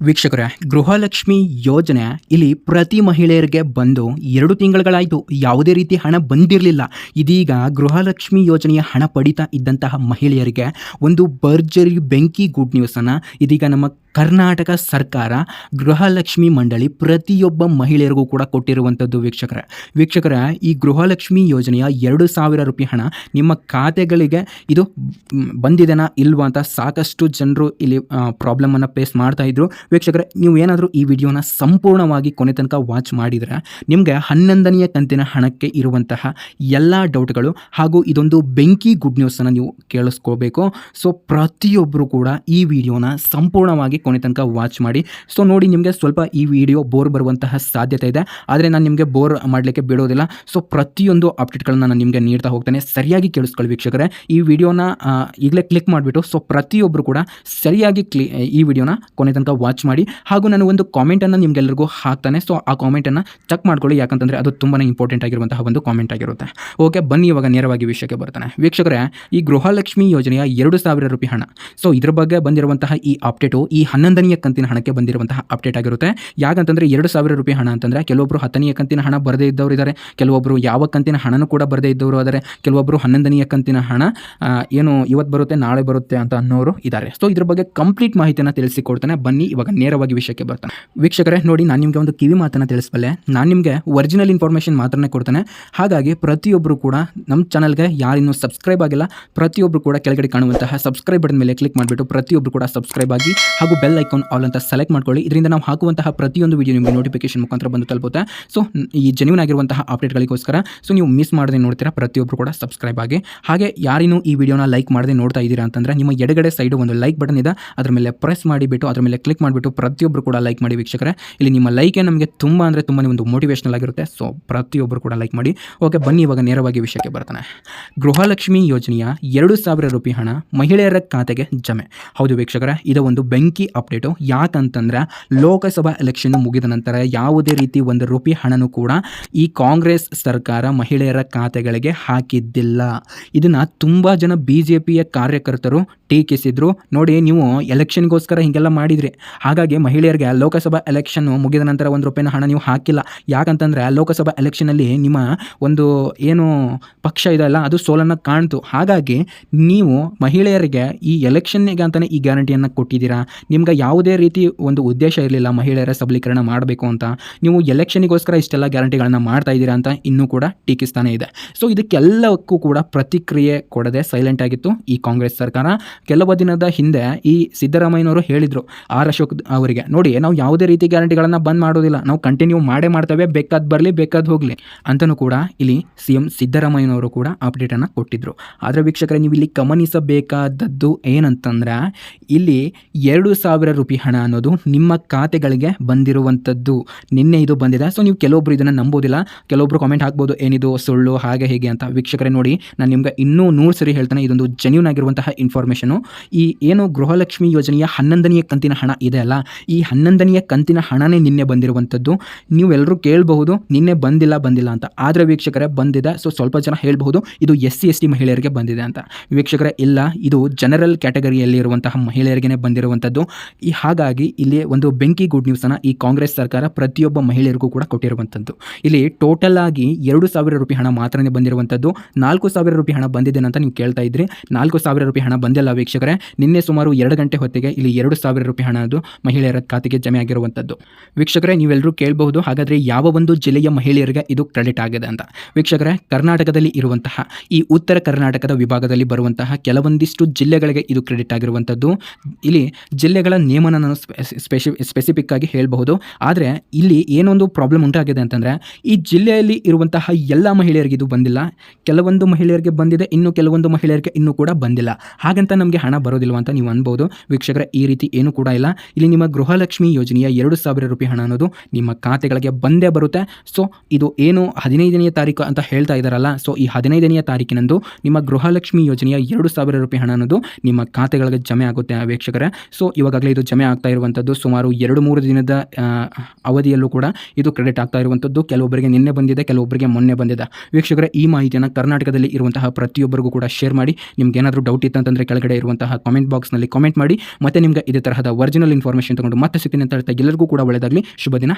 ವೀಕ್ಷಕರೇ, ಗೃಹಲಕ್ಷ್ಮಿ ಯೋಜನೆ ಇಲ್ಲಿ ಪ್ರತಿ ಮಹಿಳೆಯರಿಗೆ ಬಂದು ಎರಡು ತಿಂಗಳುಗಳಾಯಿತು. ಯಾವುದೇ ರೀತಿ ಹಣ ಬಂದಿರಲಿಲ್ಲ. ಇದೀಗ ಗೃಹಲಕ್ಷ್ಮಿ ಯೋಜನೆಯ ಹಣ ಪಡಿತಾ ಇದ್ದಂತಹ ಮಹಿಳೆಯರಿಗೆ ಒಂದು ಭರ್ಜರಿ ಬೆಂಕಿ ಗುಡ್ ನ್ಯೂಸನ್ನು ಇದೀಗ ನಮ್ಮ ಕರ್ನಾಟಕ ಸರ್ಕಾರ ಗೃಹಲಕ್ಷ್ಮಿ ಮಂಡಳಿ ಪ್ರತಿಯೊಬ್ಬ ಮಹಿಳೆಯರಿಗೂ ಕೂಡ ಕೊಟ್ಟಿರುವಂಥದ್ದು ವೀಕ್ಷಕರ. ವೀಕ್ಷಕರ, ಈ ಗೃಹಲಕ್ಷ್ಮಿ ಯೋಜನೆಯ ಎರಡು ಸಾವಿರ ರೂಪಾಯಿ ಹಣ ನಿಮ್ಮ ಖಾತೆಗಳಿಗೆ ಇದು ಬಂದಿದೆನಾ ಇಲ್ವಾ ಅಂತ ಸಾಕಷ್ಟು ಜನರು ಇಲ್ಲಿ ಪ್ರಾಬ್ಲಮನ್ನು ಫೇಸ್ ಮಾಡ್ತಾ ವೀಕ್ಷಕರ ವೀಕ್ಷಕರೇ, ನೀವು ಏನಾದರೂ ಈ ವಿಡಿಯೋನ ಸಂಪೂರ್ಣವಾಗಿ ಕೊನೆ ತನಕ ವಾಚ್ ಮಾಡಿದರೆ ನಿಮಗೆ ಹನ್ನೊಂದನೆಯ ಕಂತಿನ ಹಣಕ್ಕೆ ಇರುವಂತಹ ಎಲ್ಲ ಡೌಟ್ಗಳು ಹಾಗೂ ಇದೊಂದು ಬೆಂಕಿ ಗುಡ್ ನ್ಯೂಸನ್ನು ನೀವು ಕೇಳಿಸ್ಕೋಬೇಕು. ಸೊ ಪ್ರತಿಯೊಬ್ಬರು ಕೂಡ ಈ ವಿಡಿಯೋನ ಸಂಪೂರ್ಣವಾಗಿ ಕೊನೆ ತನಕ ವಾಚ್ ಮಾಡಿ. ಸೊ ನೋಡಿ ನಿಮಗೆ ಸ್ವಲ್ಪ ಈ ವಿಡಿಯೋ ಬೋರ್ ಬರುವಂತಹ ಸಾಧ್ಯತೆ ಇದೆ. ಆದರೆ ನಾನು ನಿಮಗೆ ಬೋರ್ ಮಾಡಲಿಕ್ಕೆ ಬಿಡೋದಿಲ್ಲ. ಸೊ ಪ್ರತಿಯೊಂದು ಅಪ್ಡೇಟ್ಗಳನ್ನ ನಾನು ನಿಮಗೆ ನೀಡ್ತಾ ಹೋಗ್ತೇನೆ. ಸರಿಯಾಗಿ ಕೇಳಿಸ್ಕೊಳ್ಳಿ ವೀಕ್ಷಕರೇ. ಈ ವಿಡಿಯೋನ ಈಗಲೇ ಕ್ಲಿಕ್ ಮಾಡಿಬಿಟ್ಟು ಸೊ ಪ್ರತಿಯೊಬ್ಬರು ಕೂಡ ಸರಿಯಾಗಿ ಈ ವಿಡಿಯೋನ ಕೊನೆ ತನಕ ವಾಚ್ ಮಾಡಿ. ಹಾಗೂ ನಾನು ಒಂದು ಕಾಮೆಂಟನ್ನು ನಿಮಗೆಲ್ಲರಿಗೂ ಹಾಕ್ತಾನೆ. ಸೊ ಆ ಕಾಮೆಂಟನ್ನು ಚೆಕ್ ಮಾಡ್ಕೊಳ್ಳಿ. ಯಾಕಂತಂದರೆ ಅದು ತುಂಬಾ ಇಂಪಾರ್ಟೆಂಟ್ ಆಗಿರುವಂತಹ ಒಂದು ಕಾಮೆಂಟ್ ಆಗಿರುತ್ತೆ. ಓಕೆ ಬನ್ನಿ ಇವಾಗ ನೇರವಾಗಿ ವಿಷಯಕ್ಕೆ ಬರ್ತಾನೆ. ವೀಕ್ಷಕರೇ, ಈ ಗೃಹಲಕ್ಷ್ಮಿ ಯೋಜನೆಯ ಎರಡು ಸಾವಿರ ರೂಪಾಯಿ ಹಣ. ಸೊ ಇದ್ರ ಬಗ್ಗೆ ಬಂದಿರುವಂತಹ ಈ ಅಪ್ಡೇಟು ಈ ಹನ್ನೊಂದನೆಯ ಕಂತಿನ ಹಣಕ್ಕೆ ಬಂದಿರುವಂತಹ ಅಪ್ಡೇಟ್ ಆಗಿರುತ್ತೆ. ಯಾಕಂತಂದರೆ ಎರಡು ಸಾವಿರ ರೂಪಾಯಿ ಹಣ ಅಂತಂದ್ರೆ ಕೆಲವೊಬ್ಬರು ಹತ್ತನೆಯ ಕಂತಿನ ಹಣ ಬರದೇ ಇದ್ದವರು ಇದ್ದಾರೆ ಕೆಲವೊಬ್ಬರು ಯಾವ ಕಂತಿನ ಹಣನೂ ಕೂಡ ಬರದೇ ಇದ್ದವರು ಆದರೆ ಕೆಲವೊಬ್ಬರು ಹನ್ನೊಂದನೆಯ ಕಂತಿನ ಹಣ ಏನು ಇವತ್ತು ಬರುತ್ತೆ, ನಾಳೆ ಬರುತ್ತೆ ಅಂತ ಅನ್ನೋರು ಇದ್ದಾರೆ ಸೊ ಇದ್ರ ಬಗ್ಗೆ ಕಂಪ್ಲೀಟ್ ಮಾಹಿತಿಯನ್ನು ತಿಳಿಸಿಕೊಡ್ತಾನೆ. ಬನ್ನಿ, ಇವಾಗ ನೇರವಾಗಿ ವಿಷಯಕ್ಕೆ ಬರ್ತಾನೆ. ವೀಕ್ಷಕರೇ, ನೋಡಿ, ನಾನು ನಿಮಗೆ ಒಂದು ಕಿವಿ ಮಾತನ್ನು ತಿಳಿಸಬಲ್ಲೆ. ನಾನು ನಿಮಗೆ ಒರಿಜಿನಲ್ ಇನ್ಫಾರ್ಮೇಷನ್ ಮಾತ್ರನೇ ಕೊಡ್ತಾನೆ. ಹಾಗಾಗಿ ಪ್ರತಿಯೊಬ್ಬರು ಕೂಡ ನಮ್ಮ ಚಾನಲ್ಗೆ ಯಾರಿನ್ನೂ ಸಬ್ಸ್ಕ್ರೈಬ್ ಆಗಿಲ್ಲ. ಪ್ರತಿಯೊಬ್ಬರು ಕೂಡ ಕೆಳಗಡೆ ಕಾಣುವಂತಹ ಸಬ್ಸ್ಕ್ರೈಬ್ ಬಟನ್ ಮೇಲೆ ಕ್ಲಿಕ್ ಮಾಡಿಬಿಟ್ಟು ಪ್ರತಿಯೊಬ್ಬರು ಕೂಡ ಸಬ್ಸ್ಕ್ರೈಬ್ ಆಗಿ ಹಾಗೂ ಬೆಲ್ ಐಕಾನ್ ಆಲ್ ಅಂತ ಸೆಲೆಕ್ಟ್ ಮಾಡ್ಕೊಳ್ಳಿ. ಇದರಿಂದ ನಾವು ಹಾಕುವಂತಹ ಪ್ರತಿಯೊಂದು ವಿಡಿಯೋ ನಿಮಗೆ ನೋಟಿಫಿಕೇಶನ್ ಮುಖಾಂತರ ಬಂದು ತಲುಪುತ್ತೆ. ಸೊ ಈ ಜೆನ್ಯೂನ್ ಆಗಿರುವಂತಹ ಅಪ್ಡೇಟ್ಗಳಿಗೋಸ್ಕರ ಸೊ ನೀವು ಮಿಸ್ ಮಾಡದೆ ನೋಡ್ತೀರಾ ಪ್ರತಿಯೊಬ್ಬರು ಕೂಡ ಸಬ್ಸ್ಕ್ರೈಬ್ ಆಗಿ. ಹಾಗೆ ಯಾರಿನೂ ಈ ವಿಡಿಯೋನ ಲೈಕ್ ಮಾಡದೆ ನೋಡ್ತಾ ಇದ್ದೀರಾ ಅಂತಂದರೆ, ನಿಮ್ಮ ಎಡಗಡೆ ಸೈಡು ಒಂದು ಲೈಕ್ ಬಟನ್ ಇದೆ. ಅದರ ಮೇಲೆ ಪ್ರೆಸ್ ಮಾಡಿಬಿಟ್ಟು, ಅದರ ಮೇಲೆ ಕ್ಲಿಕ್ ಮಾಡಿಬಿಟ್ಟು ಪ್ರತಿಯೊಬ್ಬರು ಕೂಡ ಲೈಕ್ ಮಾಡಿ ವೀಕ್ಷಕರೇ. ಇಲ್ಲಿ ನಿಮ್ಮ ಲೈಕೇ ನಮಗೆ ತುಂಬ ಅಂದರೆ ತುಂಬಾ ಒಂದು ಮೋಟಿವೇಶನಲ್ ಆಗಿರುತ್ತೆ. ಸೊ ಪ್ರತಿಯೊಬ್ಬರು ಕೂಡ ಲೈಕ್ ಮಾಡಿ. ಓಕೆ ಬನ್ನಿ ಇವಾಗ ನೇರವಾಗಿ ವಿಷಯಕ್ಕೆ ಬರ್ತಾನೆ. ಗೃಹಲಕ್ಷ್ಮಿ ಯೋಜನೆಯ ಎರಡು ಸಾವಿರ ರೂಪಾಯಿ ಹಣ ಮಹಿಳೆಯರ ಖಾತೆಗೆ ಜಮೆ. ಹೌದು ವೀಕ್ಷಕರೇ, ಇದು ಒಂದು ಬೆಂಕಿ ಅಪ್ಡೇಟು ಯಾಕಂತಂದ್ರೆ ಲೋಕಸಭಾ ಎಲೆಕ್ಷನ್ ಮುಗಿದ ನಂತರ ಯಾವುದೇ ರೀತಿ ಒಂದು ರೂಪಿ ಹಣನೂ ಕೂಡ ಈ ಕಾಂಗ್ರೆಸ್ ಸರ್ಕಾರ ಮಹಿಳೆಯರ ಖಾತೆಗಳಿಗೆ ಹಾಕಿದ್ದಿಲ್ಲ. ಇದನ್ನು ತುಂಬ ಜನ ಬಿ ಜೆ ಕಾರ್ಯಕರ್ತರು ಟೀಕಿಸಿದ್ರು. ನೋಡಿ, ನೀವು ಎಲೆಕ್ಷನ್ಗೋಸ್ಕರ ಹೀಗೆಲ್ಲ ಮಾಡಿದ್ರಿ. ಹಾಗಾಗಿ ಮಹಿಳೆಯರಿಗೆ ಲೋಕಸಭಾ ಎಲೆಕ್ಷನ್ ಮುಗಿದ ನಂತರ ಒಂದು ರೂಪಾಯಿನ ಹಣ ನೀವು ಹಾಕಿಲ್ಲ. ಯಾಕಂತಂದ್ರೆ ಲೋಕಸಭಾ ಎಲೆಕ್ಷನಲ್ಲಿ ನಿಮ್ಮ ಒಂದು ಏನು ಪಕ್ಷ ಇದೆಯಲ್ಲ ಅದು ಸೋಲನ್ನು ಕಾಣ್ತು. ಹಾಗಾಗಿ ನೀವು ಮಹಿಳೆಯರಿಗೆ ಈ ಎಲೆಕ್ಷನ್ನಿಗೆ ಅಂತಲೇ ಈ ಗ್ಯಾರಂಟಿಯನ್ನು ಕೊಟ್ಟಿದ್ದೀರಾ? ನಿಮ್ಗೆ ಯಾವುದೇ ರೀತಿ ಒಂದು ಉದ್ದೇಶ ಇರಲಿಲ್ಲ ಮಹಿಳೆಯರ ಸಬಲೀಕರಣ ಮಾಡಬೇಕು ಅಂತ, ನೀವು ಎಲೆಕ್ಷನಿಗೋಸ್ಕರ ಇಷ್ಟೆಲ್ಲ ಗ್ಯಾರಂಟಿಗಳನ್ನ ಮಾಡ್ತಾ ಇದ್ದೀರಾ ಅಂತ ಇನ್ನೂ ಕೂಡ ಟೀಕಿಸ್ತಾನೆ ಇದೆ. ಸೊ ಇದಕ್ಕೆಲ್ಲಕ್ಕೂ ಕೂಡ ಪ್ರತಿಕ್ರಿಯೆ ಕೊಡದೆ ಸೈಲೆಂಟ್ ಆಗಿತ್ತು ಈ ಕಾಂಗ್ರೆಸ್ ಸರ್ಕಾರ. ಕೆಲವು ದಿನದ ಹಿಂದೆ ಈ ಸಿದ್ದರಾಮಯ್ಯನವರು ಹೇಳಿದರು ಆರ್ ಅಶೋಕ್ ಅವರಿಗೆ, ನೋಡಿ, ನಾವು ಯಾವುದೇ ರೀತಿ ಗ್ಯಾರಂಟಿಗಳನ್ನು ಬಂದ್ ಮಾಡೋದಿಲ್ಲ. ನಾವು ಕಂಟಿನ್ಯೂ ಮಾಡೇ ಮಾಡ್ತೇವೆ. ಬೇಕಾದ ಬರಲಿ, ಬೇಕಾದ್ ಹೋಗಲಿ ಅಂತಲೂ ಕೂಡ ಇಲ್ಲಿ ಸಿ ಎಂ ಸಿದ್ದರಾಮಯ್ಯನವರು ಕೂಡ ಅಪ್ಡೇಟನ್ನು ಕೊಟ್ಟಿದ್ದರು ಆದರೆ ವೀಕ್ಷಕರೇ, ನೀವು ಇಲ್ಲಿ ಗಮನಿಸಬೇಕಾದದ್ದು ಏನಂತಂದ್ರೆ, ಇಲ್ಲಿ ಎರಡು ರೂಪಾಯಿ ಹಣ ಅನ್ನೋದು ನಿಮ್ಮ ಖಾತೆಗಳಿಗೆ ಬಂದಿರುವಂಥದ್ದು. ನಿನ್ನೆ ಇದು ಬಂದಿದೆ. ಸೊ ನೀವು ಕೆಲವೊಬ್ರು ಇದನ್ನು ನಂಬೋದಿಲ್ಲ. ಕೆಲವೊಬ್ರು ಕಾಮೆಂಟ್ ಹಾಕ್ಬೋದು, ಏನಿದು, ಸುಳ್ಳು, ಹಾಗೆ ಹೇಗೆ ಅಂತ. ವೀಕ್ಷಕರೇ, ನೋಡಿ, ನಾನು ನಿಮ್ಗೆ ಇನ್ನೂ ನೂರು ಸರಿ ಹೇಳ್ತಾನೆ. ಇದೊಂದು ಜೆನ್ಯೂನ್ ಆಗಿರುವಂತಹ ಇನ್ಫಾರ್ಮೇಷನು ಈ ಏನು ಗೃಹಲಕ್ಷ್ಮಿ ಯೋಜನೆಯ ಹನ್ನೊಂದನೆಯ ಕಂತಿನ ಹಣ ಇದೆ ಅಲ್ಲ? ಈ ಹನ್ನೊಂದನೆಯ ಕಂತಿನ ಹಣನೇ ನಿನ್ನೆ ಬಂದಿರುವಂಥದ್ದು. ನೀವೆಲ್ಲರೂ ಕೇಳಬಹುದು, ನಿನ್ನೆ ಬಂದಿಲ್ಲ ಬಂದಿಲ್ಲ ಅಂತ. ಆದರೆ ವೀಕ್ಷಕರೇ, ಬಂದಿದೆ. ಸೊ ಸ್ವಲ್ಪ ಜನ ಹೇಳಬಹುದು, ಇದು ಎಸ್ ಸಿ, ಎಸ್ ಟಿ ಮಹಿಳೆಯರಿಗೆ ಬಂದಿದೆ ಅಂತ. ವೀಕ್ಷಕರೇ, ಇಲ್ಲ, ಇದು ಜನರಲ್ ಕ್ಯಾಟಗರಿಯಲ್ಲಿ ಇರುವಂತಹ ಮಹಿಳೆಯರಿಗೆ ಬಂದಿರುವಂಥದ್ದು. ಈ ಹಾಗಾಗಿ ಇಲ್ಲಿ ಒಂದು ಬೆಂಕಿ ಗುಡ್ ನ್ಯೂಸನ್ನು ಈ ಕಾಂಗ್ರೆಸ್ ಸರ್ಕಾರ ಪ್ರತಿಯೊಬ್ಬ ಮಹಿಳೆಯರಿಗೂ ಕೂಡ ಕೊಟ್ಟಿರುವಂಥದ್ದು. ಇಲ್ಲಿ ಟೋಟಲ್ ಆಗಿ ಎರಡು ಸಾವಿರ ರೂಪಾಯಿ ಹಣ ಮಾತ್ರನೇ ಬಂದಿರುವಂಥದ್ದು. ನಾಲ್ಕು ಸಾವಿರ ರೂಪಾಯಿ ಹಣ ಬಂದಿದೆ ಅಂತ ನೀವು ಕೇಳ್ತಾ ಇದ್ರಿ. ನಾಲ್ಕು ಸಾವಿರ ರೂಪಾಯಿ ಹಣ ಬಂದಿಲ್ಲ ವೀಕ್ಷಕರೇ. ನಿನ್ನೆ ಸುಮಾರು ಎರಡು ಗಂಟೆ ಹೊತ್ತಿಗೆ ಇಲ್ಲಿ ಎರಡು ಸಾವಿರ ರೂಪಾಯಿ ಹಣ ಅದು ಮಹಿಳೆಯರ ಖಾತೆಗೆ ಜಮೆ ಆಗಿರುವಂಥದ್ದು. ವೀಕ್ಷಕರೇ, ನೀವೆಲ್ಲರೂ ಕೇಳಬಹುದು. ಹಾಗಾದರೆ ಯಾವ ಒಂದು ಜಿಲ್ಲೆಯ ಮಹಿಳೆಯರಿಗೆ ಇದು ಕ್ರೆಡಿಟ್ ಆಗಿದೆ ಅಂತ. ವೀಕ್ಷಕರೇ, ಕರ್ನಾಟಕದಲ್ಲಿ ಇರುವಂತಹ, ಈ ಉತ್ತರ ಕರ್ನಾಟಕದ ವಿಭಾಗದಲ್ಲಿ ಬರುವಂತಹ ಕೆಲವೊಂದಿಷ್ಟು ಜಿಲ್ಲೆಗಳಿಗೆ ಇದು ಕ್ರೆಡಿಟ್ ಆಗಿರುವಂಥದ್ದು. ಇಲ್ಲಿ ಜಿಲ್ಲೆಗಳ ನೇಮನ ನಾನು ಸ್ಪೆಸಿ ಸ್ಪೆಸಿಫಿಕ್ ಆಗಿ ಹೇಳಬಹುದು. ಆದರೆ ಇಲ್ಲಿ ಏನೊಂದು ಪ್ರಾಬ್ಲಮ್ ಉಂಟಾಗಿದೆ ಅಂತಂದರೆ, ಈ ಜಿಲ್ಲೆಯಲ್ಲಿ ಇರುವಂತಹ ಎಲ್ಲ ಮಹಿಳೆಯರಿಗೆ ಇದು ಬಂದಿಲ್ಲ. ಕೆಲವೊಂದು ಮಹಿಳೆಯರಿಗೆ ಬಂದಿದೆ, ಇನ್ನು ಕೆಲವೊಂದು ಮಹಿಳೆಯರಿಗೆ ಇನ್ನೂ ಕೂಡ ಬಂದಿಲ್ಲ. ಹಾಗಂತ ನಮಗೆ ಹಣ ಬರೋದಿಲ್ಲ ಅಂತ ನೀವು ಅನ್ಬೋದು. ವೀಕ್ಷಕರ, ಈ ರೀತಿ ಏನೂ ಕೂಡ ಇಲ್ಲ. ಇಲ್ಲಿ ನಿಮ್ಮ ಗೃಹಲಕ್ಷ್ಮಿ ಯೋಜನೆಯ ಎರಡು ಸಾವಿರ ರೂಪಾಯಿ ಹಣ ಅನ್ನೋದು ನಿಮ್ಮ ಖಾತೆಗಳಿಗೆ ಬಂದೇ ಬರುತ್ತೆ. ಸೊ, ಇದು ಏನು ಹದಿನೈದನೆಯ ತಾರೀಕು ಅಂತ ಹೇಳ್ತಾ ಇದ್ದಾರಲ್ಲ, ಸೊ ಈ ಹದಿನೈದನೆಯ ತಾರೀಕಿನಂದು ನಿಮ್ಮ ಗೃಹಲಕ್ಷ್ಮಿ ಯೋಜನೆಯ ಎರಡು ಸಾವಿರ ರೂಪಾಯಿ ಹಣ ಅನ್ನೋದು ನಿಮ್ಮ ಖಾತೆಗಳಿಗೆ ಜಮೆ ಆಗುತ್ತೆ ವೀಕ್ಷಕರೇ. ಸೊ, ಇವಾಗ ಈಗಾಗಲೇ ಇದು ಜಮೆ ಆಗ್ತಾ ಇರುವಂಥದ್ದು ಸುಮಾರು ಎರಡು ಮೂರು ದಿನದ ಅವಧಿಯಲ್ಲೂ ಕೂಡ ಇದು ಕ್ರೆಡಿಟ್ ಆಗ್ತಾ ಇರುವಂಥದ್ದು ಕೆಲವೊಬ್ಬರಿಗೆ ನಿನ್ನೆ ಬಂದಿದೆ, ಕೆಲವೊಬ್ಬರಿಗೆ ಮೊನ್ನೆ ಬಂದಿದೆ. ವೀಕ್ಷಕರ, ಈ ಮಾಹಿತಿಯನ್ನು ಕರ್ನಾಟಕದಲ್ಲಿ ಇರುವಂತಹ ಪ್ರತಿಯೊಬ್ಬರಿಗೂ ಕೂಡ ಶೇರ್ ಮಾಡಿ. ನಿಮ್ಗೆ ಏನಾದರೂ ಡೌಟ್ ಇತ್ತಂತಂದರೆ ಕೆಳಗಡೆ ಇರುವಂತಹ ಕಾಮೆಂಟ್ ಬಾಕ್ಸ್ನಲ್ಲಿ ಕಾಮೆಂಟ್ ಮಾಡಿ. ಮತ್ತೆ ನಿಮ್ಗೆ ಇದೇ ತರಹದ ಒರಿಜಿನಲ್ ಇನ್ಫಾರ್ಮೇಷನ್ ತಗೊಂಡು ಮತ್ತೆ ಸಿಗ್ತೀನಿ ಅಂತ ಹೇಳ್ತಾ ಎಲ್ಲರಿಗೂ ಕೂಡ ಒಳ್ಳೆಯದಾಗಲಿ ಶುಭ ದಿನ